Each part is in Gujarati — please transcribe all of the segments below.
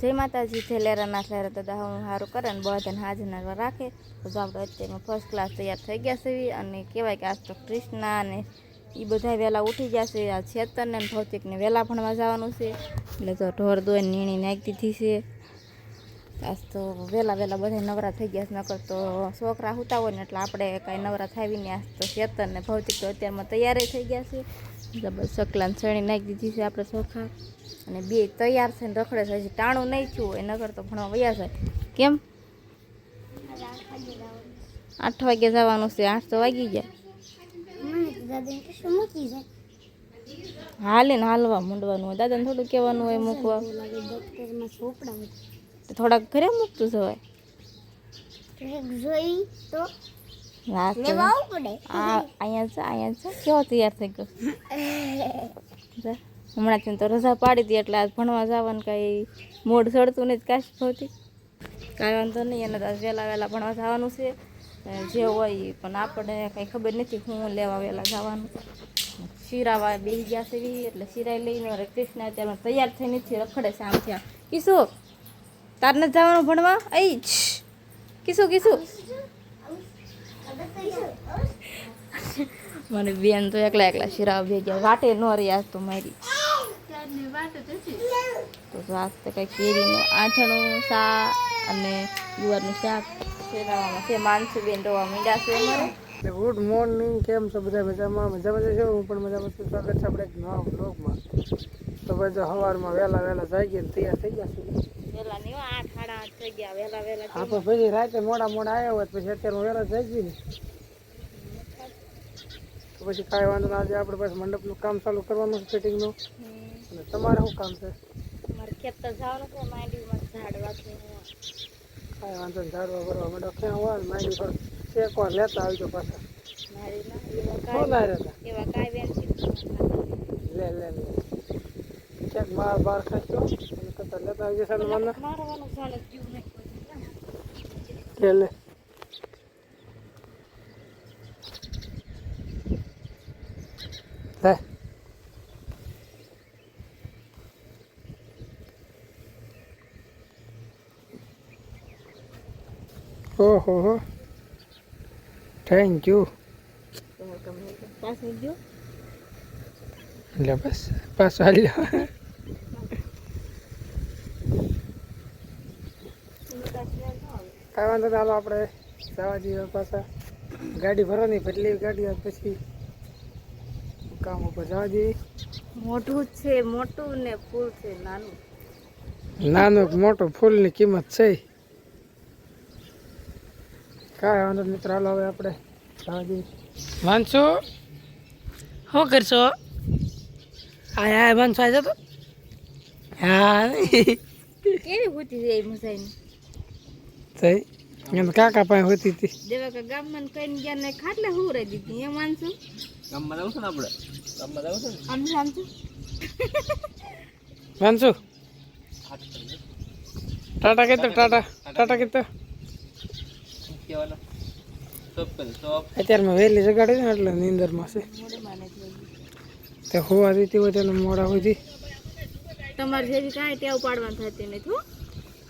જય માતાજી થેલેરાના થેરા દાદા હું સારું કરે ને બધાને હાજર રાખે. તો આપણે અત્યારમાં ફર્સ્ટ ક્લાસ તૈયાર થઈ ગયા છે અને કહેવાય કે આજ તો કૃષ્ણા અને એ બધા વહેલા ઉઠી ગયા છે. આ છેતરને ભૌતિકને વહેલા ભણવા જવાનું છે. એટલે તો ઢોર દોઈ નીણી નાખી દીધી છે. આજ તો વહેલા વહેલા બધા નવરા થઈ ગયા છે નકર તો છોકરા હુતા હોય ને એટલે આપણે કાંઈ નવરા થાય ને આજ તો ચેતન ને ભૌતિક તો અત્યારમાં તૈયાર થઈ ગયા છે. જબર સકલાને ચણી નાખી દીધી છે આપણે ચોખા અને બે તૈયાર છે ને રખડે છે હજી ટાણું નહીં થયું હોય નગર તો ભણવા વયા જાય. કેમ? આઠ વાગે જવાનું છે આઠ તો વાગી ગયા. હાલે ને હાલવા મૂંડવાનું હોય દાદાને થોડું કહેવાનું હોય મૂકવા. તો થોડાક ઘરે મૂકતું જવાય જોઈ તો હા તો લેવા આવવું પડે. આ અહીંયા છે અહીંયા છે. કેવો તૈયાર થઈ ગયો? તો રજા પાડી હતી એટલે આજ ભણવા જવાનું કંઈ મોડ સડતું નથી કાશ ભૌતિક કાંઈ વાંધો નહીં એને તો વહેલા વહેલા ભણવા જવાનું છે. જે હોય પણ આપણને કંઈ ખબર નથી હું લેવા વહેલા જવાનું. શિરાવા બેસી ગયા છે એટલે શિરાય લઈને કૃષ્ણ અત્યારે તૈયાર થઈ નથી રખડે છે આમ ત્યાં. કિશુ તાર નથી જવાનું ભણવા? અહીં કીશું કીશું મને બેન તો એકલા એકલા શિરાવ ગયા. વાટે ન રહી આજ તો મારી. તો આજ તો કંઈ કેરીનું આથણું સા અને ગુવારનું શાક શેરાવામાં છે. માનસુ બેન રોવા મીંડા છે અમારે. Good morning. કેમ છો બધા મજામાં? મજામાં મજા છો? હું પણ મજામાં છું. સ્વાગત છે આપણે એક નવા બ્લોગમાં તો ભાઈ જો સવારમાં વહેલા વહેલા જાગીને તૈયાર થઈ ગયા છે. વહેલા નહીં આઠ સાડા આઠ થઈ ગયા હા પણ પછી રાતે મોડા મોડા આવ્યા હોત પછી અત્યારે વહેલા જાગી ને તો પછી કાંઈ વાંધો ના આજે આપણે પાસે મંડપનું કામ ચાલુ કરવાનું છે ફિટિંગનું. અને તમારે શું કામ છે? મારે ખેતર જવાનું છે માંડવીમાં ઝાડ વાગતું કાંઈ વાંધો નહીં ઝાડવા ભરવા મંડપ ક્યાં હોય ને માંડી પર એક વાર લેતા આવજો પાછા. મારી ના એવા શું ના રહેતા? એવા કાંઈ લે લે લે. ક્યાંક બાર બાર કરતા લેતા આવજો સારું મને મારવાનું જાણે જીવ નહીં લે લે લે ઓહો હો થેન્ક યુ પાછું જો એટલે બસ પાછો હાલ્યો કાંઈ વાંધો નહીં આપણે જવા જઈએ પાછા. ગાડી ભરવાની પટલી ગાડી આવે પછી કામ ઉપર જવા જઈએ. મોટું છે મોટું ને ફૂલ છે નાનું. નાનું મોટું ફૂલની કિંમત છે. કાંઈ વાંધો મિત્રો હાલો હવે આપણે જવા જઈએ. વાંચો. શું કરશો? હા હા વાંચો આજે તો હા. કેવી હોતી છે એ થઈ. એમ કાકા પાસે હોતી હતી. દેવા કે ગામમાં ને કઈ ગયા ને ખાટલે હુરાઈ દીધી. એમ માનશું આમ આમ માનશું માનશું ટાટા કેતો ટાટા ટાટા. કેતો અત્યારમાં વહેલી જગાડી ને એટલે નીંદરમાં છે. છે તે હોવા દીધી હોય તેને મોડા સુધી. તમારે જેવી કાંઈ ટેવ પાડવાનું થતી નથી હો.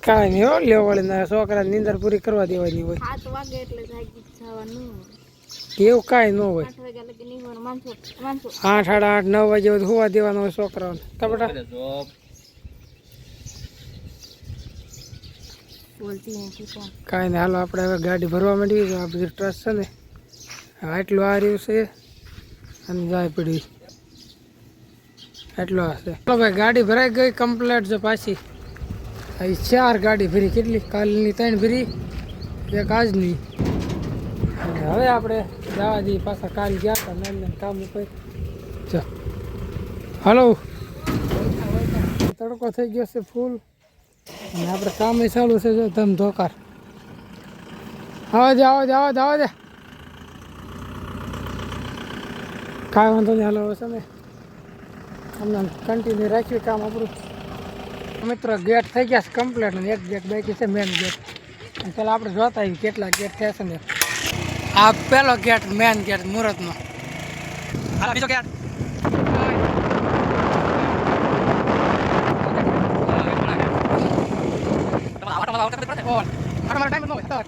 કાંઈ નહીં હો લેવાળી ના છોકરા નીંદર પૂરી કરવા દેવાની હોય. સાત વાગે એટલે જાગી જવાનું. એવું કાંઈ ન હોય. આઠ સાડા આઠ નવ વાગે હોવા દેવાનો હોય છોકરાઓને. કપડા કાંઈ નહીં હાલો આપણે હવે ગાડી ભરવા માંડી આ બધું ટ્રસ્ટ છે ને આટલું આ રહ્યું છે અને જાય પડ્યું એટલો હશે ચાલો ભાઈ ગાડી ભરાઈ ગઈ કમ્પ્લેટ છે પાછી. અહીં ચાર ગાડી ફરી કેટલી? કાલની ત્રણ ફરી એક આજની. હવે આપણે જવા દઈએ પાછા, કાલ ગયા હતા નાના કામ ઉપર. હાલો હલો. તડકો થઈ ગયો છે ફૂલ. અને આપણે કામ ચાલુ છે, જો, ધમ ધોકાર. આવો દે આવો દે જા કાંઈ વાંધો નહીં, હાલો, હવે તમે અમને કન્ટિન્યુ રાખ્યું કામ આપણું. મિત્રો ગેટ થઈ ગયા છે કમ્પ્લીટ એક ગેટ બાકી છે મેન ગેટ ચાલો આપણે જોતા આવીએ કેટલા ગેટ થયા છે ને. આ પેલો ગેટ મેન ગેટ મુહૂર્તનો બીજો ગેટ ઓલ. મારો ટાઈમ નો હોય તો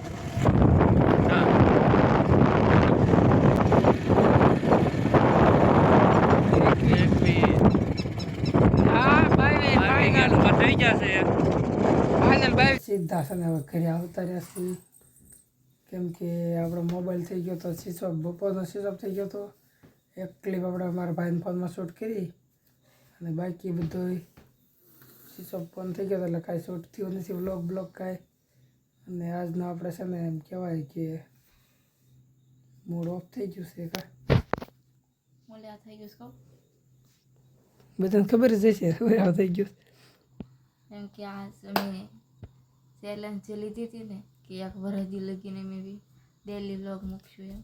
હા બાય ફાઇનલ જશે ફાઇનલ બાય સીધા છે હવે ઘરે આવતા રહ્યા કેમ કે આપણો મોબાઈલ થઈ ગયો તો સ્વિચ ઓફ બપોરનો સ્વિચ ઓફ થઈ ગયો તો એક ક્લિપ આપણે મારા ભાઈના ફોનમાં શૂટ કરી અને બાકી બધું સ્વિચ ઓફ ફોન થઈ ગયો તો એટલે કાંઈ શૂટ થયું નથી બ્લોક બ્લોગ કાંઈ. અને આજનો આપણે છે ને એમ કહેવાય કે મૂડ ઓફ થઈ ગયું છે કાંઈ. થઈ ગયું બધાને ખબર જ હશે થઈ ગયું એમ કે આ મેં ચેલેન્જ જે લીધી હતી ને કે એક વરદી લગીને મેં બી ડેલી વ્લોગ મૂકશું એમ.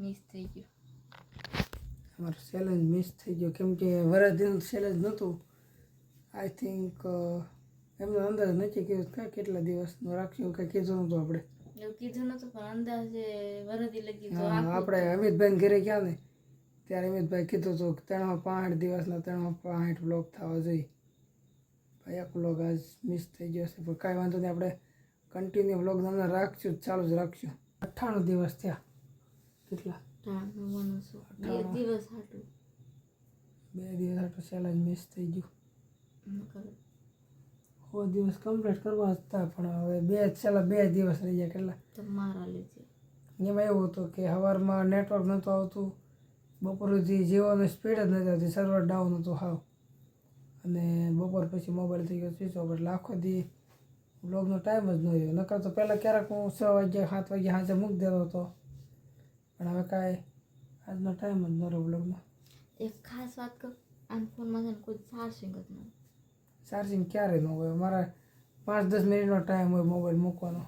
મિસ થઈ ગયું. અમારો ચેલેન્જ મિસ થઈ ગયો. કેમ કે વરદીનું ચેલેન્જ નહોતું. આઈ થિંક એમનો અંદાજ નથી કે કેટલા દિવસનું રાખ્યું કંઈ કીધું નહોતું આપણે. એવું કીધું નતું પણ અંદાજે વરદી લગી આપણે અમિતભાઈ ઘરે ગયા ને ત્યારે અમિતભાઈ કીધું હતું ત્રણમાં પાંઠ દિવસના ત્રણમાં પાંઠ બ્લોક થવા જોઈએ. એક બ્લોગ આજ મિસ થઈ ગયો છે. પણ કાંઈ વાંધો નહીં આપણે કન્ટિન્યુ બ્લોગ તમને રાખશું ચાલુ જ રાખશું. અઠ્ઠાણું દિવસ થયા. કેટલા? બે દિવસ હાટું. જ ચેલેન્જ મિસ થઈ ગયું. હો સો દિવસ કમ્પ્લીટ કરવા હતા પણ હવે બે છેલ્લા બે દિવસ રહી ગયા કેટલા? તો મારા લીધે. એમાં એવું હતું કે સવારમાં નેટવર્ક નહોતું આવતું બપોર સુધી જીઓની સ્પીડ જ નથી આવતી સર્વર ડાઉન હતું હાવ. અને બપોર પછી મોબાઈલ થઈ ગયો સ્વિચ ઓફ એટલે આખો દી. બ્લોગનો ટાઈમ જ ન રહ્યો. નકર તો પહેલાં ક્યારેક હું છ વાગ્યા સાત વાગ્યા સાંજે મૂકી દેતો હતો. પણ હવે કાંઈ આજનો ટાઈમ જ ન રહ્યો બ્લોગનો એક ખાસ વાત કર આન ફોનમાં છે ને કોઈ ચાર્જિંગ જ નહીં ચાર્જિંગ ક્યારે ન હોય? મારા પાંચ દસ મિનિટનો ટાઈમ હોય મોબાઈલ મૂકવાનો.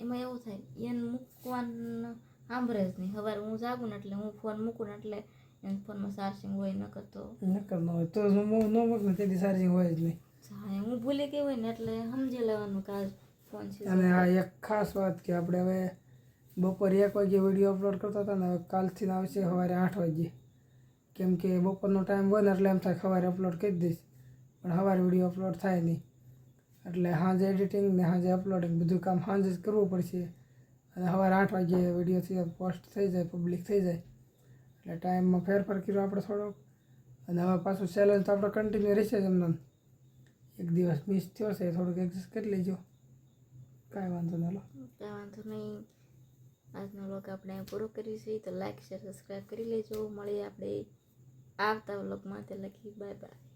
એમાં એવું થાય એને મૂકવાનું સાંભળે જ નહીં. સવારે હું જાગું ને એટલે હું ફોન મૂકું ને એટલે એને ફોનમાં ચાર્જિંગ હોય નકર તો નકર ન હોય તો હું ન મૂક તેથી ચાર્જિંગ હોય જ નહીં. હા હું ભૂલી કે હોય ને એટલે સમજી લેવાનું કે ફોન છે અને આ એક ખાસ વાત કે આપણે હવે બપોરે એક વાગે વીડિયો અપલોડ કરતા હતા ને હવે કાલથી આવશે સવારે આઠ વાગે. કેમ કે બપોરનો ટાઈમ હોય ને એટલે એમ થાય સવારે અપલોડ કરી દઈશ. પણ સવારે વીડિયો અપલોડ થાય નહીં. એટલે સાંજે એડિટિંગ ને સાંજે અપલોડિંગ બધું કામ સાંજે જ કરવું પડશે. અને સવારે આઠ વાગે વિડીયોથી પોસ્ટ થઈ જાય પબ્લિક થઈ જાય. એટલે ટાઈમમાં ફેરફાર કર્યો આપણે થોડોક. અને હવે પાછું ચેલેન્જ તો આપણે કન્ટિન્યુ રહેશે જ એમને એક દિવસ મિસ થયો છે, થોડુંક એડજસ્ટ કરી લેજો. કાંઈ વાંધો નહીં કાંઈ વાંધો નહીં. આજનો વ્લોગ આપણે પૂરો કરીએ છીએ. તો લાઈક શેર સબસ્ક્રાઈબ કરી લેજો. મળીએ આપણે આવતા વ્લોગમાં તે લખી બાય બાય